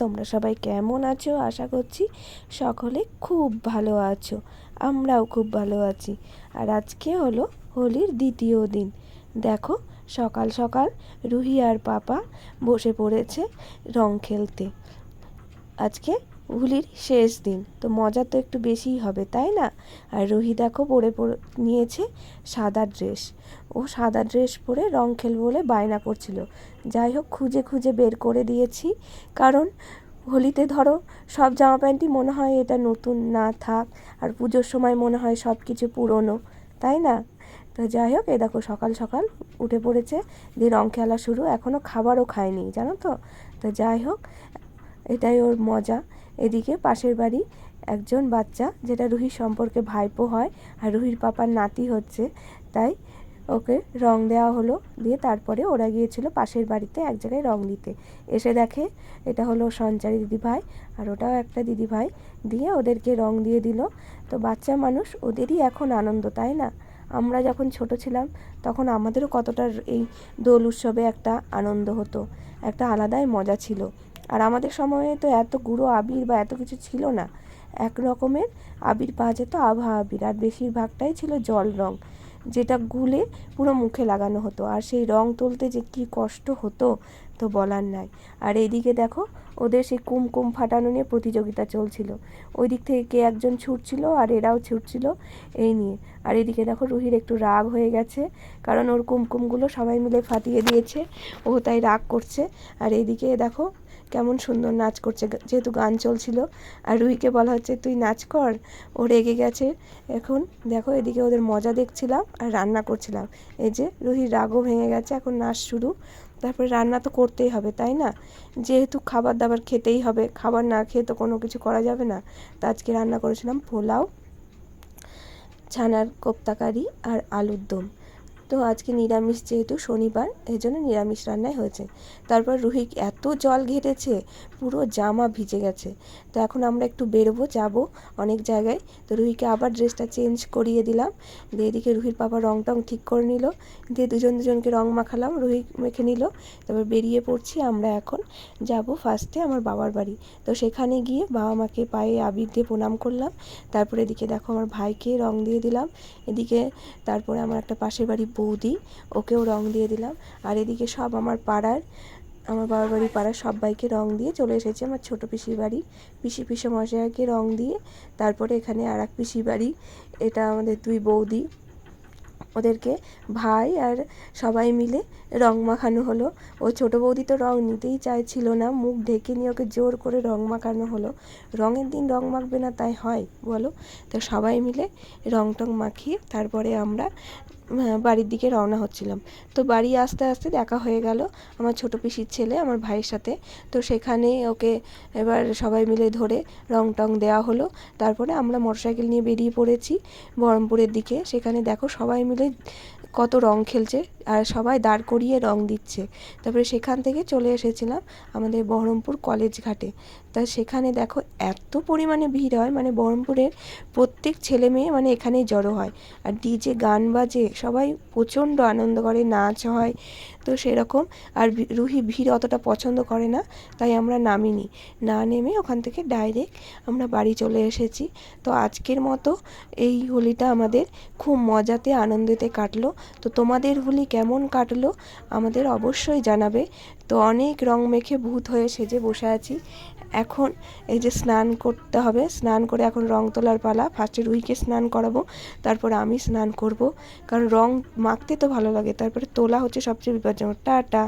তোমরা সবাই কেমন আছো? আশা করছি সকলে খুব ভালো আছো। আমরাও খুব ভালো আছি। আর আজকে হলো হোলির দ্বিতীয় দিন। দেখো, সকাল সকাল রুহি আর পাপা বসে পড়েছে রং খেলতে। আজকে হোলির শেষ দিন। তো মজা তো একটু বেশিই হবে, তাই না? আর রুহি দেখো পরে পরে নিয়েছে সাদা ড্রেস। ও সাদা ড্রেস পরে রং খেলব বলে বায়না করছিল। যাই হোক, খুঁজে খুঁজে বের করে দিয়েছি। কারণ হোলিতে ধরো, সব জামা প্যান্টই মনে হয় এটা নতুন, না থাক। আর পুজোর সময় মনে হয় সব কিছু পুরনো, তাই না? তো যাই হোক এ দেখো সকাল সকাল উঠে পড়েছে, দিয়ে রং খেলা শুরু। এখনও খাবারও খায়নি, জানো তো? তো যাই হোক, এটাই ওর মজা। এদিকে পাশের বাড়ি একজন বাচ্চা, যেটা রুহির সম্পর্কে ভাইপো হয় আর রুহির পাপার নাতি হচ্ছে। তাই ওকে রং দেওয়া হলো, দিয়ে তারপরে ওরা গিয়েছিল পাশের বাড়িতে এক জায়গায় রং দিতে এসে দেখে এটা হলো সঞ্চারী দিদিভাই আর ওটাও একটা দিদিভাই। দিয়ে ওদেরকে রং দিয়ে দিল। তো বাচ্চা মানুষ ওদেরই এখন আনন্দ, তাই না? আমরা যখন ছোট ছিলাম, তখন আমাদেরও কতটা এই দোল উৎসবে একটা আনন্দ হতো, একটা আলাদাই মজা ছিল। আর আমাদের সময়ে তো এত গুঁড়ো আবির বা এত কিছু ছিল না। এক রকমের আবির পাওয়া যেত আভা আবির। আর বেশিরভাগটাই ছিল জল রং, যেটা গুলে পুরো মুখে লাগানো হতো। আর সেই রং তুলতে যে কী কষ্ট হতো তো বলার নাই। আর এইদিকে দেখো, ওদের সেই কুমকুম ফাটানো নিয়ে প্রতিযোগিতা চলছিল। ওই দিক থেকে কে একজন ছুটছিল আর এরাও ছুটছিল এই নিয়ে। আর এদিকে দেখো, রুহির একটু রাগ হয়ে গেছে, কারণ ওর কুমকুমগুলো সবাই মিলে ফাটিয়ে দিয়েছে। ও তাই রাগ করছে। আর এইদিকে দেখো কেমন সুন্দর নাচ করছে। যেহেতু গান চলছিল। আর রুহিকে বলা হচ্ছে, তুই নাচ কর। ও রেগে গেছে। এখন দেখো, এদিকে ওদের মজা দেখছিলাম আর রান্না করছিলাম। এই যে রুহির রাগও ভেঙে গেছে, এখন নাচ শুরু। তারপরে রান্না তো করতেই হবে, তাই না? যেহেতু খাবার দাবার খেতেই হবে, খাবার না খেয়ে তো কোনো কিছু করা যাবে না। তো আজকে রান্না করেছিলাম পোলাও, ছানার কোপ্তাকারি আর আলুর দম। তো আজকে নিরামিষ যেহেতু শনিবার এই জন্য নিরামিষ রান্নাই হয়েছে। তারপর রুহি এত জল ঘেটেছে, পুরো জামা ভিজে গেছে। তো এখন আমরা একটু বেরোবো, যাব অনেক জায়গায়। তো রুহিকে আবার ড্রেসটা চেঞ্জ করিয়ে দিলাম। দিয়ে এদিকে রুহির পাপা রং টং ঠিক করে নিল। দিয়ে দুজন দুজনকে রং মাখালাম, রুহি মেখে নিল। তারপর বেরিয়ে পড়ছি আমরা এখন। যাব ফার্স্টে আমার বাবার বাড়ি। তো সেখানে গিয়ে বাবা মাকে পায়ে আবির দিয়ে প্রণাম করলাম। তারপরে এদিকে দেখো আমার ভাইকে রং দিয়ে দিলাম। এদিকে তারপরে আমার একটা পাশের বাড়ি বৌদি, ওকেও রং দিয়ে দিলাম। আর এদিকে সব আমার পাড়ার, আমার বাবার বাড়ি পাড়ার সবাইকে রং দিয়ে চলে এসেছি আমার ছোটো পিসির বাড়ি। পিসি পিসে মশাইকে রং দিয়ে তারপরে এখানে আর এক পিসির বাড়ি। এটা আমাদের দুই বৌদি। ওদেরকে ভাই আর সবাই মিলে রং মাখানো হলো। ও ছোটো বৌদি তো রং নিতেই চাইছিল না, মুখ ঢেকে নিয়ে ওকে জোর করে রং মাখানো হলো। রঙের দিন রং মাখবে না, তাই হয়, বলো? তো সবাই মিলে রং টং মাখিয়ে তারপরে আমরা বাড়ির দিকে রওনা হচ্ছিলাম। তো বাড়ি আসতে আসতে দেখা হয়ে গেল আমার ছোট পিসির ছেলে, আমার ভাইয়ের সাথে। তো সেখানে ওকে এবার সবাই মিলে ধরে রং টং দেওয়া হলো। তারপরে আমরা মোটরসাইকেল নিয়ে বেরিয়ে পড়েছি বহরমপুরের দিকে। সেখানে দেখো সবাই মিলে কত রং খেলছে। আর সবাই দাঁড় করিয়ে রং দিচ্ছে। তারপরে সেখান থেকে চলে এসেছিলাম আমাদের বহরমপুর কলেজ ঘাটে। তা সেখানে দেখো এত পরিমাণে ভিড় হয় মানে বহরমপুরের প্রত্যেক ছেলে মেয়ে মানে এখানেই জড়ো হয়। আর ডিজে গান বাজে, সবাই প্রচণ্ড আনন্দ করে, নাচ হয়। তো সেরকম আর রুহি ভিড় অতটা পছন্দ করে না, তাই আমরা নামিনি। না নেমে ওখান থেকে ডাইরেক্ট আমরা বাড়ি চলে এসেছি। তো আজকের মতো এই হোলিটা আমাদের খুব মজাতে, আনন্দেতে কাটলো। তো তোমাদের হোলি কেমন কাটলো আমাদের অবশ্যই জানাবে। তো অনেক রং মেখে ভূত হয়ে সেজে বসে আছি। এখন এই যে স্নান করতে হবে, স্নান করে এখন রং তোলার পালা। ফার্স্টে রুইকে স্নান করাবো, তারপর আমি স্নান করব। কারণ রং মাখতে তো ভালো লাগে, তারপরে তোলা হচ্ছে সবচেয়ে বিপজ্জনক। টাটা।